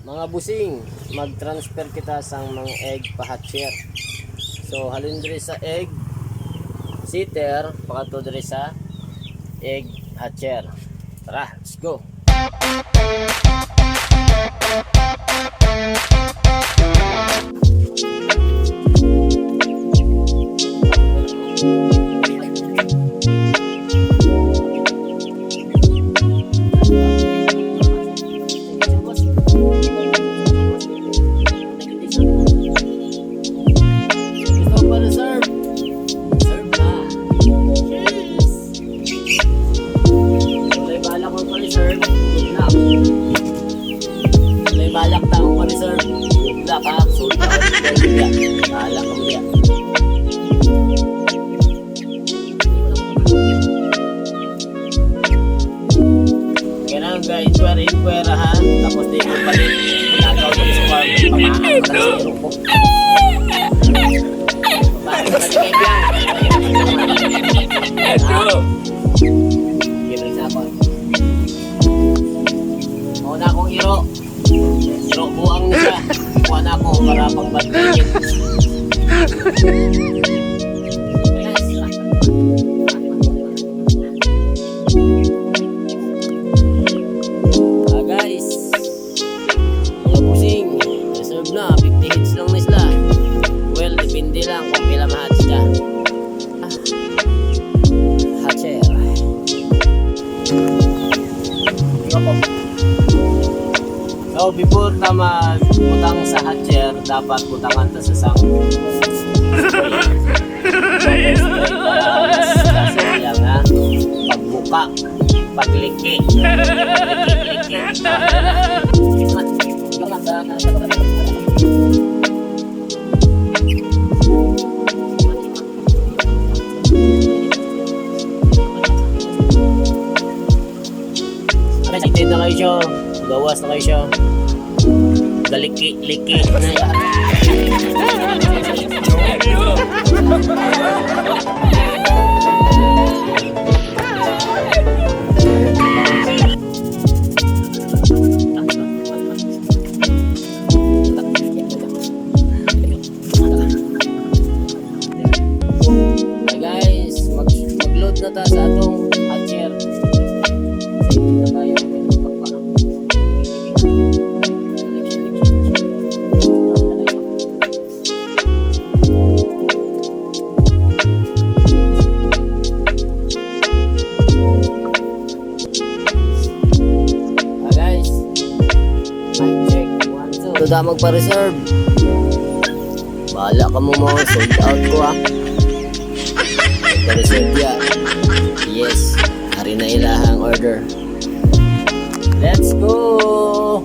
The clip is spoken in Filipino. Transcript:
Mga busing, mag-transfer kita sa mga egg pa-hatcher. So, halin diri sa egg sitter, pakato diri sa egg hatcher. Tara, let's go. Reserve. Good luck ha. Sold out. Balak mo yan. Kaya na guys, inquire, inquire ha. Tapos di mo palit. Nagaw mo sa farm. Pamaan ka sa zero ko. Bakit ka lang? Gimik sa ako. Ako na akong iro. Iro buang na siya. Para pagbantayin. Ah guys, mga pusing, reserve na, 50 hits lang na sila. Well, depende lang kung pila ma-hatch ka. Ah, Hatcher. So, before na magputang sa hatcher, dapat putangan ta sa sang. Kasi lang ha, pagbuka, pagliki. Siya. Gawas na kayo siya. Galiki-liki na yan. Guys, mag mag-load na ta sa atong Tuda magpa-reserve. Bahala ka mo mo, sold out ko ah. Magpa-reserve ya. Yes, hari na ilahang order. Let's go!